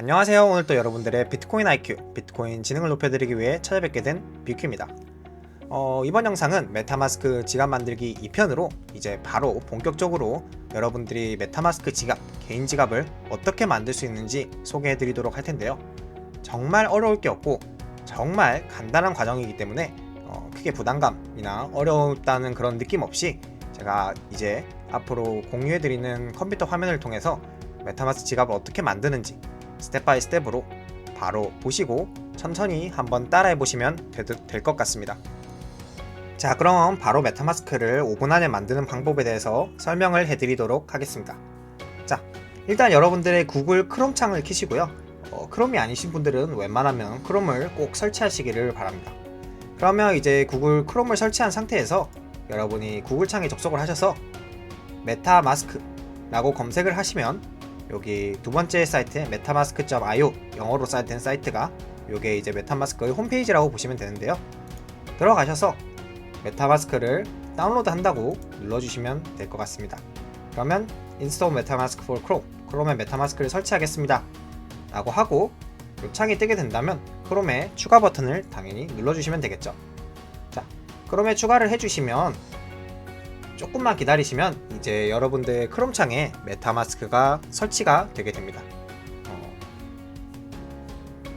안녕하세요. 오늘 또 여러분들의 비트코인 IQ, 비트코인 지능을 높여드리기 위해 찾아뵙게 된 뷰큐입니다. 어, 이번 영상은 메타마스크 지갑 만들기 2편으로 이제 바로 본격적으로 여러분들이 메타마스크 지갑, 개인 지갑을 어떻게 만들 수 있는지 소개해드리도록 할 텐데요. 정말 어려울 게 없고 정말 간단한 과정이기 때문에 어, 크게 부담감이나 어렵다는 그런 느낌 없이 제가 이제 앞으로 공유해드리는 컴퓨터 화면을 통해서 메타마스크 지갑을 어떻게 만드는지 스텝 바이 스텝으로 바로 보시고 천천히 한번 따라해 보시면 될 것 같습니다. 자, 그럼 바로 메타마스크를 5분 안에 만드는 방법에 대해서 설명을 해 드리도록 하겠습니다. 자, 일단 여러분들의 구글 크롬 창을 켜시고요. 어, 크롬이 아니신 분들은 웬만하면 크롬을 꼭 설치하시기를 바랍니다. 그러면 이제 구글 크롬을 설치한 상태에서 여러분이 구글 창에 접속을 하셔서 메타마스크라고 검색을 하시면 여기 두 번째 사이트 metamask.io 영어로 쌓여있는 사이트가 요게 이제 메타마스크의 홈페이지라고 보시면 되는데요. 들어가셔서 메타마스크를 다운로드 한다고 눌러주시면 될 것 같습니다. 그러면 Install MetaMask for Chrome, 크롬에 메타마스크를 설치하겠습니다. 라고 하고 이 창이 뜨게 된다면 크롬에 추가 버튼을 당연히 눌러주시면 되겠죠. 자, 크롬에 추가를 해주시면 조금만 기다리시면 이제 여러분들 크롬 창에 메타마스크가 설치가 되게 됩니다. 어,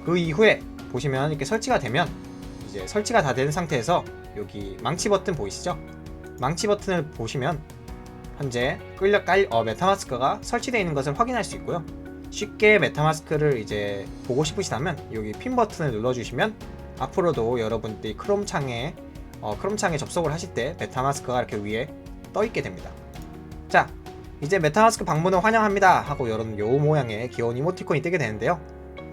그 이후에 보시면 이렇게 설치가 되면 이제 설치가 다 된 상태에서 여기 망치 버튼 보이시죠? 망치 버튼을 보시면 현재 끌려 깔 어, 메타마스크가 설치되어 있는 것을 확인할 수 있고요. 쉽게 메타마스크를 이제 보고 싶으시다면 여기 핀 버튼을 눌러주시면 앞으로도 여러분들이 크롬 창에 어, 크롬 창에 접속을 하실 때 메타마스크가 이렇게 위에 떠 있게 됩니다. 자, 이제 메타마스크 방문을 환영합니다 하고 이런 요 모양의 귀여운 이모티콘이 뜨게 되는데요.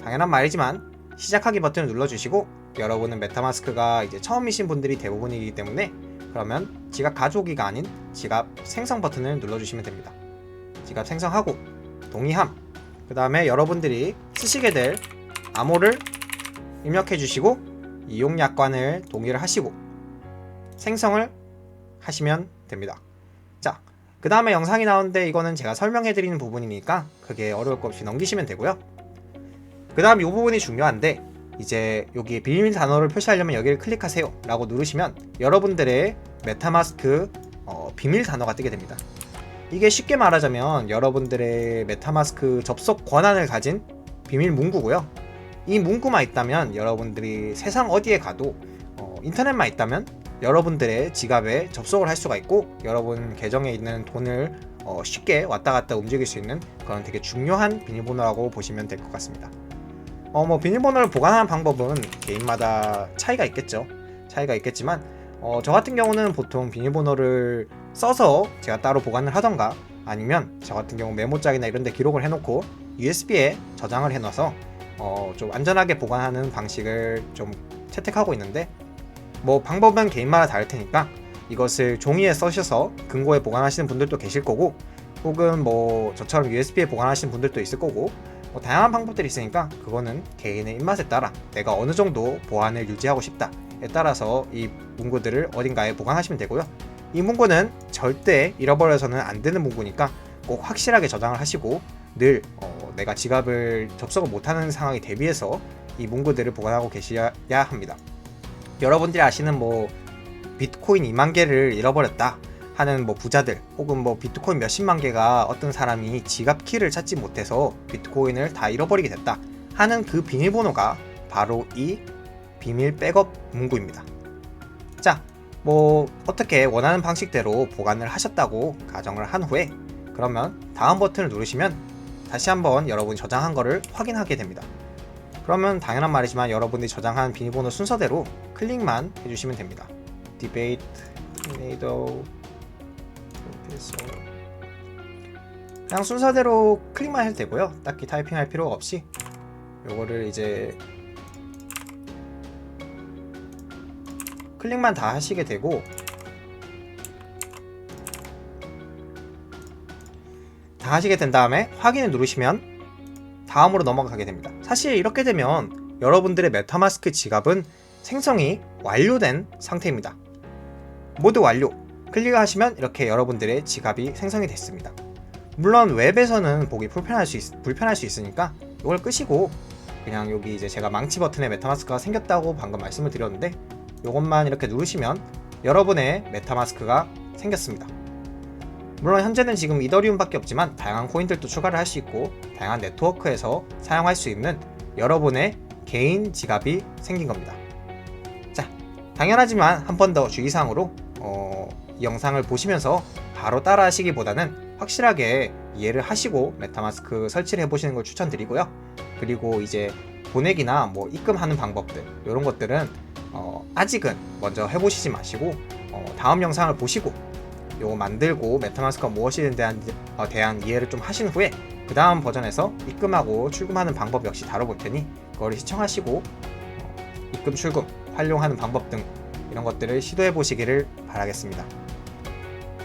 당연한 말이지만 시작하기 버튼을 눌러주시고 여러분은 메타마스크가 이제 처음이신 분들이 대부분이기 때문에 그러면 지갑 가져오기가 아닌 지갑 생성 버튼을 눌러주시면 됩니다. 지갑 생성하고 동의함 그 다음에 여러분들이 쓰시게 될 암호를 입력해 주시고 이용 약관을 동의를 하시고 생성을 하시면 됩니다. 자, 그 다음에 영상이 나오는데 이거는 제가 설명해 드리는 부분이니까 그게 어려울 것 없이 넘기시면 되고요. 그 다음 이 부분이 중요한데 이제 여기 비밀 단어를 표시하려면 여기를 클릭하세요 라고 누르시면 여러분들의 메타마스크 어, 비밀 단어가 뜨게 됩니다. 이게 쉽게 말하자면 여러분들의 메타마스크 접속 권한을 가진 비밀 문구고요. 이 문구만 있다면 여러분들이 세상 어디에 가도 어, 인터넷만 있다면 여러분들의 지갑에 접속을 할 수가 있고 여러분 계정에 있는 돈을 어, 쉽게 왔다 갔다 움직일 수 있는 그런 되게 중요한 비밀번호라고 보시면 될 것 같습니다. 어, 뭐 비밀번호를 보관하는 방법은 개인마다 차이가 있겠죠. 차이가 있겠지만 어, 저 같은 경우는 보통 비밀번호를 써서 제가 따로 보관을 하던가 아니면 저 같은 경우 메모장이나 이런 데 기록을 해놓고 USB에 저장을 해놔서 어, 좀 안전하게 보관하는 방식을 좀 채택하고 있는데 뭐 방법은 개인마다 다를 테니까 이것을 종이에 써셔서 금고에 보관하시는 분들도 계실 거고 혹은 뭐 저처럼 USB에 보관하시는 분들도 있을 거고 뭐 다양한 방법들이 있으니까 그거는 개인의 입맛에 따라 내가 어느 정도 보안을 유지하고 싶다에 따라서 이 문구들을 어딘가에 보관하시면 되고요. 이 문구는 절대 잃어버려서는 안 되는 문구니까 꼭 확실하게 저장을 하시고 늘 어, 내가 지갑을 접속을 못하는 상황에 대비해서 이 문구들을 보관하고 계셔야 합니다. 여러분들이 아시는 뭐 비트코인 2만 개를 잃어버렸다 하는 뭐 부자들 혹은 뭐 비트코인 몇십만 개가 어떤 사람이 지갑 키를 찾지 못해서 비트코인을 다 잃어버리게 됐다 하는 그 비밀번호가 바로 이 비밀 백업 문구입니다. 자, 뭐 어떻게 원하는 방식대로 보관을 하셨다고 가정을 한 후에 그러면 다음 버튼을 누르시면 다시 한번 여러분이 저장한 거를 확인하게 됩니다. 그러면 당연한 말이지만 여러분들이 저장한 비밀번호 순서대로 클릭만 해주시면 됩니다. debate, tornado, professor. 그냥 순서대로 클릭만 해도 되고요. 딱히 타이핑할 필요가 없이 요거를 이제 클릭만 다 하시게 되고 다 하시게 된 다음에 확인을 누르시면 다음으로 넘어가게 됩니다. 사실 이렇게 되면 여러분들의 메타마스크 지갑은 생성이 완료된 상태입니다. 모두 완료. 클릭하시면 이렇게 여러분들의 지갑이 생성이 됐습니다. 물론 웹에서는 보기 불편할 수, 있, 불편할 수 있으니까 이걸 끄시고 그냥 여기 이제 제가 망치 버튼에 메타마스크가 생겼다고 방금 말씀을 드렸는데 이것만 이렇게 누르시면 여러분의 메타마스크가 생겼습니다. 물론 현재는 지금 이더리움밖에 없지만 다양한 코인들도 추가를 할 수 있고 다양한 네트워크에서 사용할 수 있는 여러분의 개인 지갑이 생긴 겁니다. 자, 당연하지만 한 번 더 주의사항으로 어, 이 영상을 보시면서 바로 따라 하시기보다는 확실하게 이해를 하시고 메타마스크 설치를 해보시는 걸 추천드리고요. 그리고 이제 보내기나 뭐 입금하는 방법들 이런 것들은 어, 아직은 먼저 해보시지 마시고 어, 다음 영상을 보시고 요거 만들고 메타마스크가 무엇이든 대한, 어, 대한 이해를 좀 하신 후에 그 다음 버전에서 입금하고 출금하는 방법 역시 다뤄볼 테니 그거를 시청하시고 어, 입금 출금 활용하는 방법 등 이런 것들을 시도해 보시기를 바라겠습니다.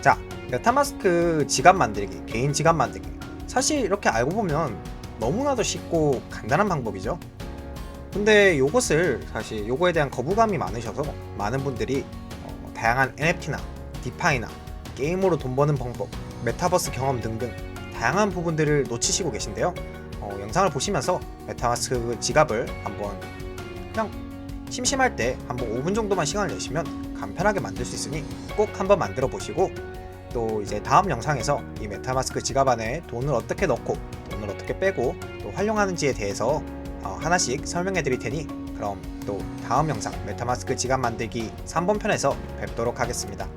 자, 메타마스크 지갑 만들기, 개인 지갑 만들기. 사실 이렇게 알고 보면 너무나도 쉽고 간단한 방법이죠. 근데 요것을 사실 요거에 대한 거부감이 많으셔서 많은 분들이 어, 다양한 NFT나 디파이나 게임으로 돈 버는 방법, 메타버스 경험 등등 다양한 부분들을 놓치시고 계신데요. 어, 영상을 보시면서 메타마스크 지갑을 한번 그냥 심심할 때 한번 5분 정도만 시간을 내시면 간편하게 만들 수 있으니 꼭 한번 만들어 보시고 또 이제 다음 영상에서 이 메타마스크 지갑 안에 돈을 어떻게 넣고 돈을 어떻게 빼고 또 활용하는지에 대해서 어, 하나씩 설명해 드릴 테니 그럼 또 다음 영상 메타마스크 지갑 만들기 3번 편에서 뵙도록 하겠습니다.